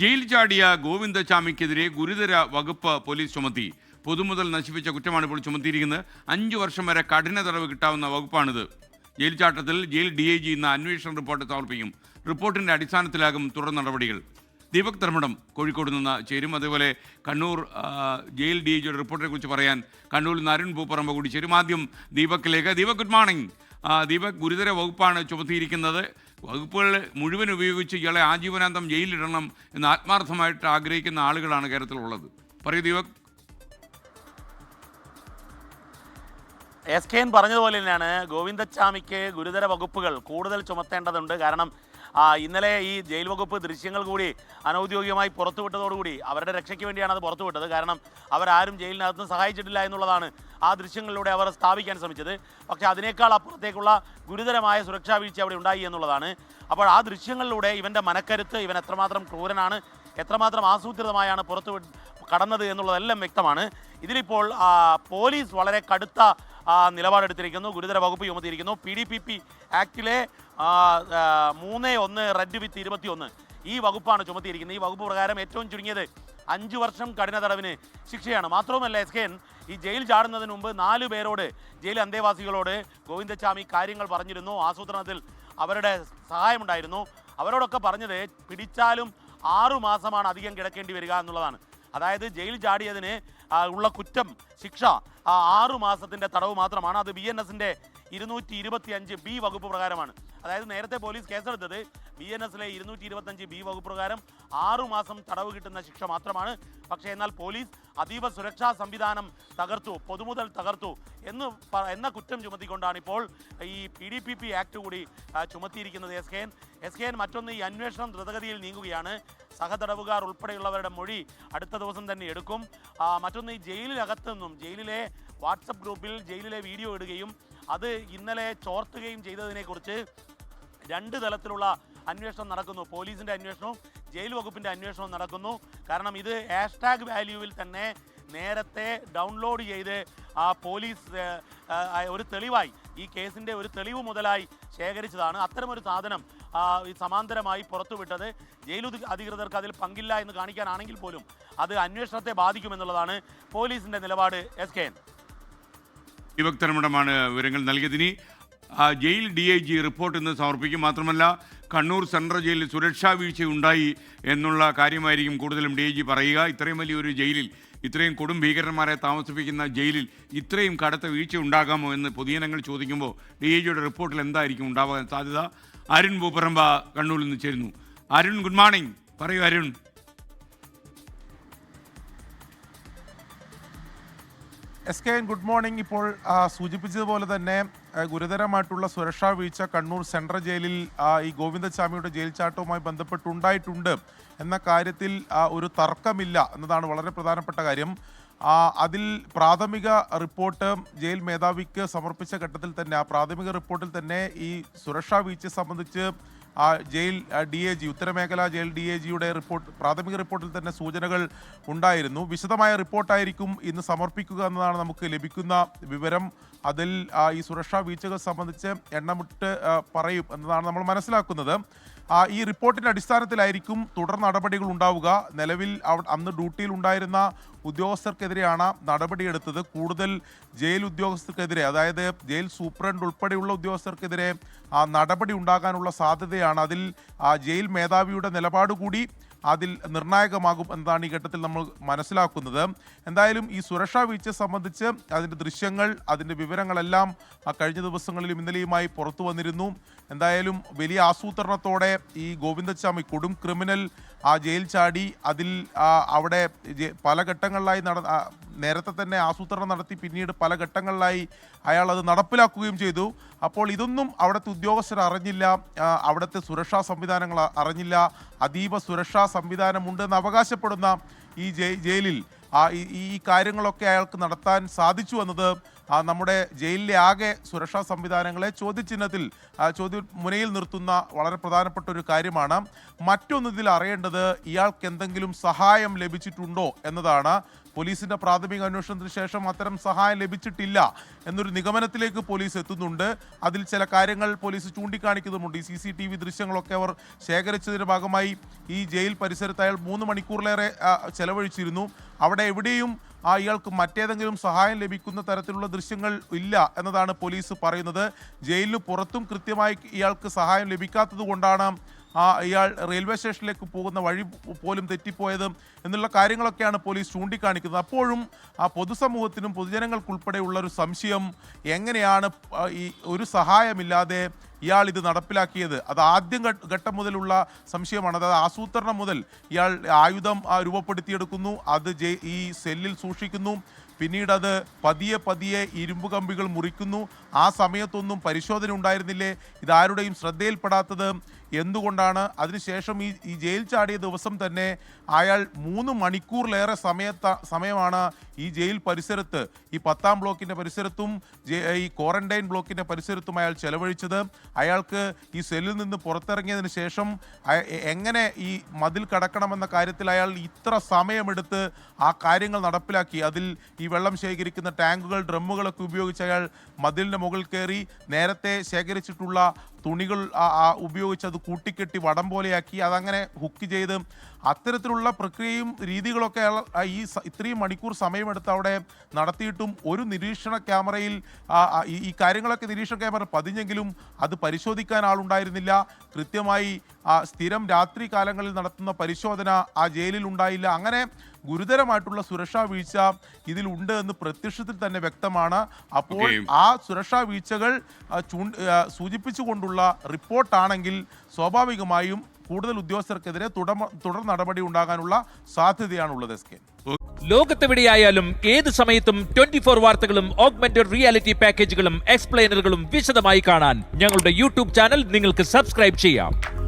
Jail ചാടിയ ഗോവിന്ദചാമിക്കെതിരെ ഗുരുതര വകുപ്പ് പോലീസ് ചുമത്തി. പൊതുമുതൽ നശിപ്പിച്ച കുറ്റമാണ് ഇപ്പോൾ ചുമത്തിയിരിക്കുന്നത്. അഞ്ചു വർഷം വരെ കഠിന തടവ് കിട്ടാവുന്ന വകുപ്പാണിത്. ജയിൽ ചാട്ടത്തിൽ ജയിൽ ഡി ഐ ജി ഇന്ന് അന്വേഷണ റിപ്പോർട്ട് സമർപ്പിക്കും. റിപ്പോർട്ടിന്റെ അടിസ്ഥാനത്തിലാകും തുടർ നടപടികൾ. ദീപക് ധർമ്മടം കോഴിക്കോട് നിന്ന് ചേരും. അതേപോലെ കണ്ണൂർ ജയിൽ ഡി ഐ ജിയുടെ റിപ്പോർട്ടിനെ കുറിച്ച് പറയാൻ കണ്ണൂരിൽ നിന്ന് അരുൺ പൂപ്പറമ്പ് കൂടി ചേരും. ആദ്യം ദീപക്കിലേക്ക് ദീപക് ഗുഡ് മോർണിംഗ് ദീപക് ഗുരുതര വകുപ്പാണ് ചുമത്തിയിരിക്കുന്നത്. വകുപ്പുകൾ മുഴുവൻ ഉപയോഗിച്ച് ഇയാളെ ആജീവനാന്തം ജയിലിടണം എന്ന് ആത്മാർത്ഥമായിട്ട് ആഗ്രഹിക്കുന്ന ആളുകളാണ് കേരളത്തിലുള്ളത്. പറയൂ ദീപക്. എസ് കെ എൻ പറഞ്ഞതുപോലെ തന്നെയാണ് ഗോവിന്ദച്ചാമിക്ക് ഗുരുതര വകുപ്പുകൾ കൂടുതൽ ചുമത്തേണ്ടതുണ്ട്. കാരണം ഇന്നലെ ഈ ജയിൽ വകുപ്പ് ദൃശ്യങ്ങൾ കൂടി അനൗദ്യോഗികമായി പുറത്തുവിട്ടതോടുകൂടി അവരുടെ രക്ഷയ്ക്ക് വേണ്ടിയാണ് അത് പുറത്തുവിട്ടത്. കാരണം അവരാരും ജയിലിനകത്ത് സഹായിച്ചിട്ടില്ല എന്നുള്ളതാണ് ആ ദൃശ്യങ്ങളിലൂടെ അവർ സ്ഥാപിക്കാൻ ശ്രമിച്ചത്. പക്ഷേ അതിനേക്കാൾ അപ്പുറത്തേക്കുള്ള ഗുരുതരമായ സുരക്ഷാ വീഴ്ച അവിടെ ഉണ്ടായി എന്നുള്ളതാണ്. അപ്പോൾ ആ ദൃശ്യങ്ങളിലൂടെ ഇവന്റെ മനക്കരുത്ത് ഇവൻ എത്രമാത്രം ക്രൂരനാണ് എത്രമാത്രം ആസൂത്രിതമായാണ് പുറത്തു കടന്നത് എന്നുള്ളതെല്ലാം വ്യക്തമാണ്. ഇതിലിപ്പോൾ പോലീസ് വളരെ കടുത്ത നിലപാടെടുത്തിരിക്കുന്നു. ഗുരുതര വകുപ്പ് ചുമത്തിയിരിക്കുന്നു. പി ഡി പി പി ആക്ടിലെ മൂന്ന് ഒന്ന് റെഡ് വിത്ത് ഇരുപത്തി ഒന്ന് ഈ വകുപ്പാണ് ചുമത്തിയിരിക്കുന്നത്. ഈ വകുപ്പ് പ്രകാരം ഏറ്റവും ചുരുങ്ങിയത് അഞ്ച് വർഷം കഠിന തടവിന് ശിക്ഷയാണ്. മാത്രവുമല്ല എസ് കെ എൻ ഈ ജയിൽ ചാടുന്നതിന് മുമ്പ് നാല് പേരോട് ജയിൽ അന്തേവാസികളോട് ഗോവിന്ദച്ചാമി കാര്യങ്ങൾ പറഞ്ഞിരുന്നു. ആസൂത്രണത്തിൽ അവരുടെ സഹായമുണ്ടായിരുന്നു. അവരോടൊക്കെ പറഞ്ഞത് പിടിച്ചാലും ആറു മാസമാണ് അധികം കിടക്കേണ്ടി വരിക എന്നുള്ളതാണ്. അതായത് ജയിൽ ചാടിയതിന് ഉള്ള കുറ്റം ശിക്ഷ ആറു മാസത്തിന്റെ തടവ് മാത്രമാണ്. അത് ബി എൻ എസിന്റെ ഇരുന്നൂറ്റി ഇരുപത്തി അഞ്ച് ബി വകുപ്പ് പ്രകാരമാണ്. അതായത് നേരത്തെ പോലീസ് കേസെടുത്തത് ബി എൻ എസിലെ ഇരുന്നൂറ്റി ഇരുപത്തഞ്ച് ബി വകുപ്പ് പ്രകാരം ആറുമാസം തടവ് കിട്ടുന്ന ശിക്ഷ മാത്രമാണ്. പക്ഷേ എന്നാൽ പോലീസ് അതീവ സുരക്ഷാ സംവിധാനം തകർത്തു പൊതുമുതൽ തകർത്തു എന്ന് എന്ന കുറ്റം ചുമത്തിക്കൊണ്ടാണ് ഇപ്പോൾ ഈ P D P P act കൂടി ചുമത്തിയിരിക്കുന്നത്. S K N S K N മറ്റൊന്ന് ഈ അന്വേഷണം ദ്രുതഗതിയിൽ നീങ്ങുകയാണ്. സഹതടവുകാർ ഉൾപ്പെടെയുള്ളവരുടെ മൊഴി അടുത്ത ദിവസം തന്നെ എടുക്കും. മറ്റൊന്ന് ഈ ജയിലിനകത്തു നിന്നും ജയിലിലെ വാട്സപ്പ് ഗ്രൂപ്പിൽ ജയിലിലെ വീഡിയോ ഇടുകയും അത് ഇന്നലെ ചോർത്തുകയും ചെയ്തതിനെക്കുറിച്ച് രണ്ട് തലത്തിലുള്ള അന്വേഷണം നടക്കുന്നു. പോലീസിന്റെ അന്വേഷണവും ജയിൽ വകുപ്പിന്റെ അന്വേഷണവും നടക്കുന്നു. കാരണം ഇത് ഹാഷ്ടാഗ് വാല്യൂവിൽ തന്നെ നേരത്തെ ഡൗൺലോഡ് ചെയ്ത് ആ പോലീസ് ഒരു തെളിവായി ഈ കേസിന്റെ ഒരു തെളിവ് മുതലായി ശേഖരിച്ചതാണ്. അത്തരമൊരു സാധനം സമാന്തരമായി പുറത്തുവിട്ടത്. ജയിൽ അധികൃതർക്ക് അതിൽ പങ്കില്ല എന്ന് കാണിക്കാനാണെങ്കിൽ പോലും അത് അന്വേഷണത്തെ ബാധിക്കുമെന്നുള്ളതാണ് പോലീസിന്റെ നിലപാട്. S K N. ദീപക് വിവരങ്ങൾ നൽകിയതിനി jail D I G report ഇന്ന് സമർപ്പിക്കും. മാത്രമല്ല കണ്ണൂർ സെൻട്രൽ ജയിലിൽ സുരക്ഷാ വീഴ്ച ഉണ്ടായി എന്നുള്ള കാര്യമായിരിക്കും കൂടുതലും ഡി ജി പറയുക. ഇത്രയും വലിയൊരു ജയിലിൽ ഇത്രയും കൊടും ഭീകരന്മാരെ താമസിപ്പിക്കുന്ന ജയിലിൽ ഇത്രയും കടുത്ത വീഴ്ച ഉണ്ടാകാമോ എന്ന് പൊതുജനങ്ങൾ ചോദിക്കുമ്പോൾ ഡി ഐ ജിയുടെ റിപ്പോർട്ടിൽ എന്തായിരിക്കും ഉണ്ടാവാൻ സാധ്യത? അരുൺ പൂപ്പറമ്പ കണ്ണൂരിൽ നിന്ന് ചേരുന്നു. അരുൺ ഗുഡ് മോർണിംഗ് പറയൂ Arun. S K good morning ഇപ്പോൾ സൂചിപ്പിച്ചതുപോലെ തന്നെ ഗുരുതരമായിട്ടുള്ള സുരക്ഷാ വീഴ്ച കണ്ണൂർ സെൻട്രൽ ജയിലിൽ ഈ ഗോവിന്ദസ്വാമിയുടെ ജയിൽ ചാട്ടവുമായി ബന്ധപ്പെട്ടുണ്ടായിട്ടുണ്ട്. എന്ന കാര്യത്തിൽ ഒരു തർക്കമില്ല എന്നതാണ് വളരെ പ്രധാനപ്പെട്ട കാര്യം. അതിൽ പ്രാഥമിക റിപ്പോർട്ട് ജയിൽ മേധാവിക്ക് സമർപ്പിച്ച ഘട്ടത്തിൽ തന്നെ ആ പ്രാഥമിക റിപ്പോർട്ടിൽ തന്നെ ഈ സുരക്ഷാ വീഴ്ച സംബന്ധിച്ച് ആ ജയിൽ ഡി എ ജി ഉത്തരമേഖല ജയിൽ ഡി എ ജിയുടെ റിപ്പോർട്ട് പ്രാഥമിക റിപ്പോർട്ടിൽ തന്നെ സൂചനകൾ ഉണ്ടായിരുന്നു. വിശദമായ റിപ്പോർട്ടായിരിക്കും ഇന്ന് സമർപ്പിക്കുക എന്നതാണ് നമുക്ക് ലഭിക്കുന്ന വിവരം. അതിൽ ഈ സുരക്ഷാ വീഴ്ചകൾ സംബന്ധിച്ച് എണ്ണമിട്ട് പറയും എന്നതാണ് നമ്മൾ മനസ്സിലാക്കുന്നത്. ഈ റിപ്പോർട്ടിന്റെ അടിസ്ഥാനത്തിലായിരിക്കും തുടർ നടപടികൾ ഉണ്ടാവുക. നിലവിൽ അന്ന് ഡ്യൂട്ടിയിൽ ഉണ്ടായിരുന്ന ഉദ്യോഗസ്ഥർക്കെതിരെയാണ് നടപടിയെടുത്തത്. കൂടുതൽ ജയിൽ ഉദ്യോഗസ്ഥർക്കെതിരെ അതായത് ജയിൽ സൂപ്രണ്ട് ഉൾപ്പെടെയുള്ള ഉദ്യോഗസ്ഥർക്കെതിരെ ആ നടപടി ഉണ്ടാകാനുള്ള സാധ്യതയാണ് അതിൽ ആ ജയിൽ മേധാവിയുടെ നിലപാട് കൂടി അതിൽ നിർണായകമാകും എന്നതാണ് ഈ ഘട്ടത്തിൽ നമ്മൾ മനസ്സിലാക്കുന്നത്. എന്തായാലും ഈ സുരക്ഷാ വീഴ്ച സംബന്ധിച്ച് അതിന്റെ ദൃശ്യങ്ങൾ അതിന്റെ വിവരങ്ങളെല്ലാം കഴിഞ്ഞ ദിവസങ്ങളിലും ഇന്നലെയുമായി പുറത്തു വന്നിരുന്നു. എന്തായാലും വലിയ ആസൂത്രണത്തോടെ ഈ ഗോവിന്ദസ്വാമി കൊടും ക്രിമിനൽ ആ ജയിൽ ചാടി അതിൽ അവിടെ പല ഘട്ടങ്ങളിലായി നട നേരത്തെ തന്നെ ആസൂത്രണം നടത്തി പിന്നീട് പല ഘട്ടങ്ങളിലായി അയാൾ അത് നടപ്പിലാക്കുകയും ചെയ്തു. അപ്പോൾ ഇതൊന്നും അവിടുത്തെ ഉദ്യോഗസ്ഥർ അറിഞ്ഞില്ല അവിടുത്തെ സുരക്ഷാ സംവിധാനങ്ങൾ അറിഞ്ഞില്ല. അതീവ സുരക്ഷാ സംവിധാനമുണ്ടെന്ന് അവകാശപ്പെടുന്ന ഈ ജയിലിൽ ഈ- കാര്യങ്ങളൊക്കെ അയാൾക്ക് നടത്താൻ സാധിച്ചു എന്നത് നമ്മുടെ ജയിലിലെ ആകെ സുരക്ഷാ സംവിധാനങ്ങളെ ചോദ്യചിഹ്നത്തിൽ ചോദ്യ മുനയിൽ നിർത്തുന്ന വളരെ പ്രധാനപ്പെട്ട ഒരു കാര്യമാണ്. മറ്റൊന്നിതിൽ അറിയേണ്ടത് ഇയാൾക്ക് എന്തെങ്കിലും സഹായം ലഭിച്ചിട്ടുണ്ടോ എന്നതാണ് പോലീസിന്റെ പ്രാഥമിക അന്വേഷണത്തിന് ശേഷം അത്തരം സഹായം ലഭിച്ചിട്ടില്ല എന്നൊരു നിഗമനത്തിലേക്ക് പോലീസ് എത്തുന്നുണ്ട്. അതിൽ ചില കാര്യങ്ങൾ പോലീസ് ചൂണ്ടിക്കാണിക്കുന്നുമുണ്ട്. ഈ സി സി ടി വി ദൃശ്യങ്ങളൊക്കെ അവർ ശേഖരിച്ചതിന്റെ ഭാഗമായി ഈ ജയിൽ പരിസരത്ത് അയാൾ മൂന്ന് മണിക്കൂറിലേറെ ചെലവഴിച്ചിരുന്നു. അവിടെ എവിടെയും ആ ഇയാൾക്ക് മറ്റേതെങ്കിലും സഹായം ലഭിക്കുന്ന തരത്തിലുള്ള ദൃശ്യങ്ങൾ ഇല്ല എന്നതാണ് പോലീസ് പറയുന്നത്. ജയിലിന് പുറത്തും കൃത്യമായി ഇയാൾക്ക് സഹായം ലഭിക്കാത്തത് കൊണ്ടാണ് ആ ഇയാൾ റെയിൽവേ സ്റ്റേഷനിലേക്ക് പോകുന്ന വഴി പോലും തെറ്റിപ്പോയത് എന്നുള്ള കാര്യങ്ങളൊക്കെയാണ് പോലീസ് ചൂണ്ടിക്കാണിക്കുന്നത്. അപ്പോഴും ആ പൊതുസമൂഹത്തിനും പൊതുജനങ്ങൾക്കുൾപ്പെടെയുള്ള ഒരു സംശയം എങ്ങനെയാണ് ഈ ഒരു സഹായമില്ലാതെ ഇയാൾ ഇത് നടപ്പിലാക്കിയത്. അത് ആദ്യം ഘട്ടം മുതലുള്ള സംശയമാണ്. അതായത് ആസൂത്രണം മുതൽ ഇയാൾ ആയുധം രൂപപ്പെടുത്തിയെടുക്കുന്നു. അത് ഈ സെല്ലിൽ സൂക്ഷിക്കുന്നു. പിന്നീട് അത് പതിയെ പതിയെ ഇരുമ്പ് കമ്പികൾ മുറിക്കുന്നു. ആ സമയത്തൊന്നും പരിശോധന ഉണ്ടായിരുന്നില്ലേ? ഇതാരുടെയും ശ്രദ്ധയിൽപ്പെടാത്തത് എന്തുകൊണ്ടാണ്? അതിനുശേഷം ഈ ഈ ജയിൽ ചാടിയ ദിവസം തന്നെ അയാൾ മൂന്ന് മണിക്കൂറിലേറെ സമയത്ത സമയമാണ് ഈ ജയിൽ പരിസരത്ത് ഈ പത്താം ബ്ലോക്കിന്റെ പരിസരത്തും ഈ ക്വാറന്റൈൻ ബ്ലോക്കിന്റെ പരിസരത്തും അയാൾ ചെലവഴിച്ചത്. അയാൾക്ക് ഈ സെല്ലിൽ നിന്ന് പുറത്തിറങ്ങിയതിന് ശേഷം എങ്ങനെ ഈ മതിൽ കടക്കണമെന്ന കാര്യത്തിൽ അയാൾ ഇത്ര സമയമെടുത്ത് ആ കാര്യങ്ങൾ നടപ്പിലാക്കി. അതിൽ ഈ വെള്ളം ശേഖരിക്കുന്ന ടാങ്കുകൾ ഡ്രമ്മുകളൊക്കെ ഉപയോഗിച്ച് അയാൾ മതിലിന്റെ മുകളിൽ കയറി നേരത്തെ ശേഖരിച്ചിട്ടുള്ള തുണികൾ ഉപയോഗിച്ച് അത് കൂട്ടിക്കെട്ടി വടം പോലെയാക്കി അതങ്ങനെ ഹുക്ക് ചെയ്ത് അത്തരത്തിലുള്ള പ്രക്രിയയും രീതികളൊക്കെ ഈ ഇത്രയും മണിക്കൂർ സമയമെടുത്ത് അവിടെ നടത്തിയിട്ടും ഒരു നിരീക്ഷണ ക്യാമറയിൽ ഈ- കാര്യങ്ങളൊക്കെ നിരീക്ഷണ ക്യാമറ പതിഞ്ഞെങ്കിലും അത് പരിശോധിക്കാൻ ആളുണ്ടായിരുന്നില്ല. കൃത്യമായി സ്ഥിരം രാത്രി കാലങ്ങളിൽ നടത്തുന്ന പരിശോധന ആ ജയിലിൽ ഉണ്ടായില്ല. അങ്ങനെ ഗുരുതരമായിട്ടുള്ള സുരക്ഷാ വീഴ്ച ഇതിലുണ്ട് എന്ന് പ്രത്യക്ഷത്തിൽ തന്നെ വ്യക്തമാണ്. അപ്പോൾ ആ സുരക്ഷാ വീഴ്ചകൾ ആ, ആ, സൂചിപ്പിച്ചുകൊണ്ടുള്ള റിപ്പോർട്ടാണെങ്കിൽ സ്വാഭാവികമായും കൂടുതൽ ഉദ്യോഗസ്ഥർക്കെതിരെ തുടർ തുടർ നടപടി ഉണ്ടാകാനുള്ള സാധ്യതയാണുള്ളത് എസ് കെ. ലോകത്തെവിടെയായാലും ഏത് സമയത്തും ട്വന്റി ഫോർ വാർത്തകളും ഓഗ്മെന്റഡ് റിയാലിറ്റി പാക്കേജുകളും എക്സ്പ്ലെയിനറുകളും വിശദമായി കാണാൻ ഞങ്ങളുടെ യൂട്യൂബ് ചാനൽ നിങ്ങൾക്ക് സബ്സ്ക്രൈബ് ചെയ്യാം.